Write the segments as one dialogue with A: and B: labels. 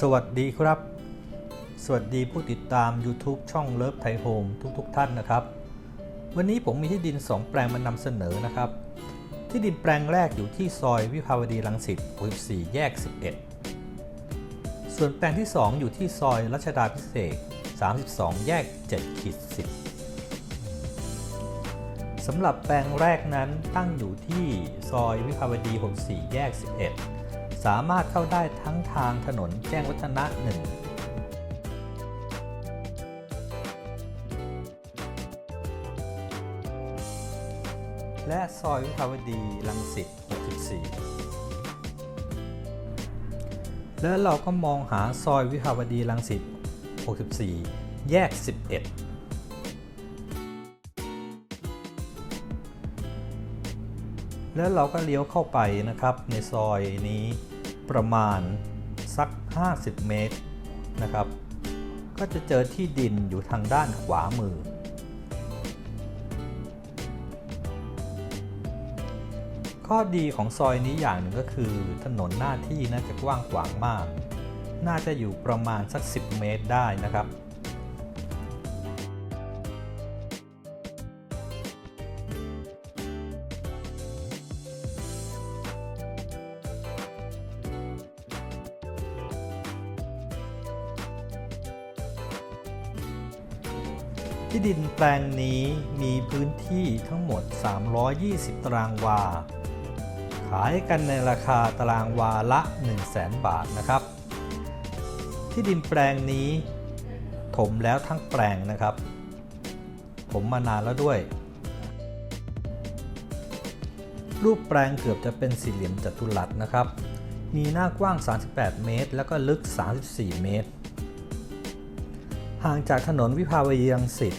A: สวัสดีครับ สวัสดีผู้ติดตาม YouTube ช่องเลิฟไทยโฮมทุกๆทท่านนะครับ วันนี้ผมมีที่ดิน 2 แปลงมานำเสนอนะครับ ที่ดินแปลงแรกอยู่ที่ซอยวิภาวดีรังสิต64 แยก 11 ส่วนแปลงที่ 2 อยู่ที่ซอยรัชดาพิเศษ 32 แยก7ขีด10สำหรับแปลงแรกนั้นตั้งอยู่ที่ซอยวิภาวดี64แยก 11 สามารถเข้าได้ทั้งทางถนนแจ้งวัฒนะหนึ่งและซอยวิภาวดีรังสิต 64 แล้วเราก็มองหาซอยวิภาวดีรังสิต 64 แยก 11 แล้วเราก็เลี้ยวเข้าไปนะครับในซอยนี้ ประมาณสัก 50 เมตรนะครับ ก็จะเจอที่ดินอยู่ทางด้านขวามือ ข้อดีของซอยนี้อย่างหนึ่งก็คือถนนหน้าที่น่าจะกว้างขวางมาก น่าจะอยู่ประมาณสัก 10 เมตรได้นะครับ ที่ดินแปลงนี้มีพื้นที่ทั้งหมด 320 ตารางวา ขายกันในราคาตารางวาละ 100,000 บาทนะครับ ที่ดินแปลงนี้ถมแล้วทั้งแปลงนะครับ ผมมานานแล้วด้วย รูปแปลงเกือบจะเป็นสี่เหลี่ยมจัตุรัสนะครับ มีหน้ากว้าง 38 เมตร แล้วก็ลึก 34 เมตร ห่างจากถนนวิภาวดีรังสิต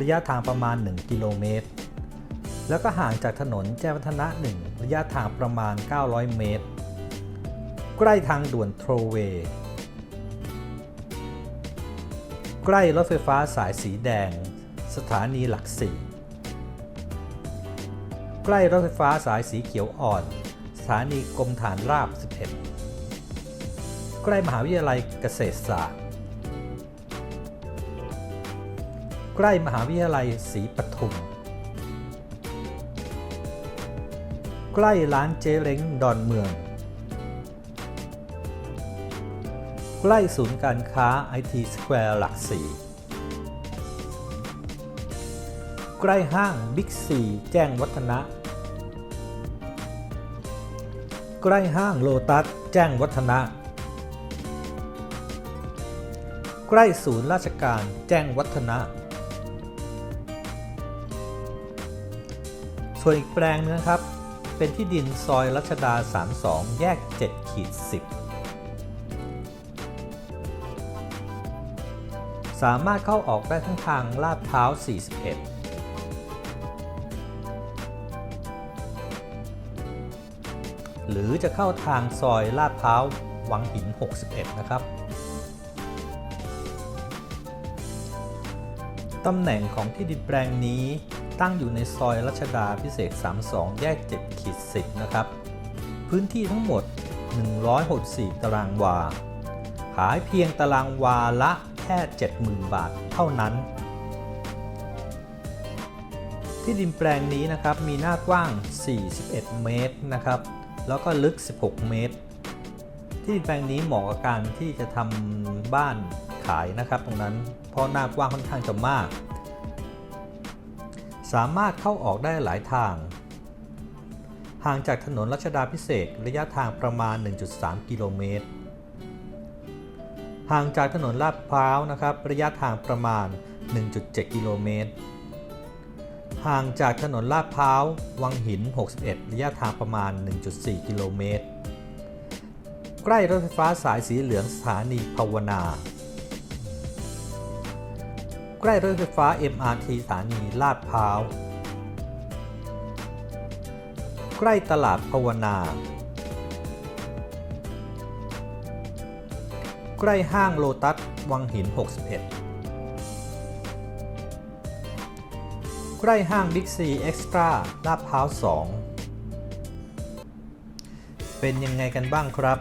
A: ระยะทางประมาณ 1 กิโลเมตร แล้วก็ห่างจากถนนแจ้งวัฒนะ 1 ระยะทางประมาณ 900 เมตร ใกล้ทางด่วนโทรเวย์ใกล้รถไฟฟ้าสายสีแดง สถานีหลักสี่ใกล้รถไฟฟ้าสายสีเขียวอ่อน สถานีกรมฐานราบ 11 ใกล้มหาวิทยาลัยเกษตรศาสตร์ ใกล้มหาวิทยาลัยศรีปทุม ใกล้ร้านเจเล้งดอนเมือง ใกล้ศูนย์การค้า IT Square หลักสี่ใกล้ห้างบิ๊กซีแจ้งวัฒนะ ใกล้ห้างโลตัสแจ้งวัฒนะ ใกล้ศูนย์ราชการแจ้งวัฒนะ ส่วนอีกแปลงนึงครับ เป็นที่ดินซอยรัชดา 32 แยก7ขีด10 สามารถเข้าออกได้ทั้งทางลาดพร้าว41หรือจะเข้าทางซอยลาดพร้าววังหิน 61 นะครับ ตำแหน่งของที่ดินแปลงนี้ ตั้งอยู่ในซอยรัชดาพิเศษ 32 แยก7ขีด10 นะครับ พื้นที่ทั้งหมด 164 ตารางวา ขายเพียงตารางวาละแค่ 70,000 บาทเท่านั้น ที่ดินแปลงนี้นะครับมีหน้ากว้าง 41 เมตรนะครับ แล้วก็ลึก 16 เมตร ที่ดินแปลงนี้เหมาะกับการที่จะทำบ้านขายนะครับตรงนั้น เพราะหน้ากว้างค่อนข้างจะมาก สามารถเข้าออกได้หลายทาง ห่างจากถนนรัชดาพิเศษระยะทางประมาณ 1.3 กิโลเมตร ห่างจากถนนลาดพร้าวนะครับระยะทางประมาณ 1.7 กิโลเมตร ห่างจากถนนลาดพร้าววังหิน 61 ระยะทางประมาณ 1.4 กิโลเมตร ใกล้รถไฟฟ้าสายสีเหลืองสถานีภาวนา ล้รถไฟฟ้า MRT สถานีลาดพร้าว ใกล้ตลาดภาวนา ใกล้ห้างโลตัส วังหิน 61 ใกล้ห้างบิ๊กซีเอ็กซ์ตร้าลาดพร้าว 2 เป็นยังไงกันบ้างครับ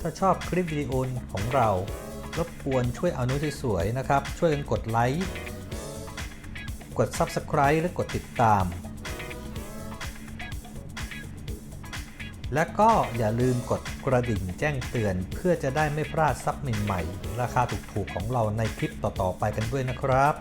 A: ถ้าชอบคลิปวิดีโอของเรา รบกวนช่วยเอานุ้ยสวยๆนะครับ ช่วยกันกดไลค์ กด Subscribe และกดติดตาม และก็อย่าลืมกดกระดิ่งแจ้งเตือน เพื่อจะได้ไม่พลาดซับใหม่ๆราคาถูกๆของเราในคลิปต่อๆไปกันด้วยนะครับ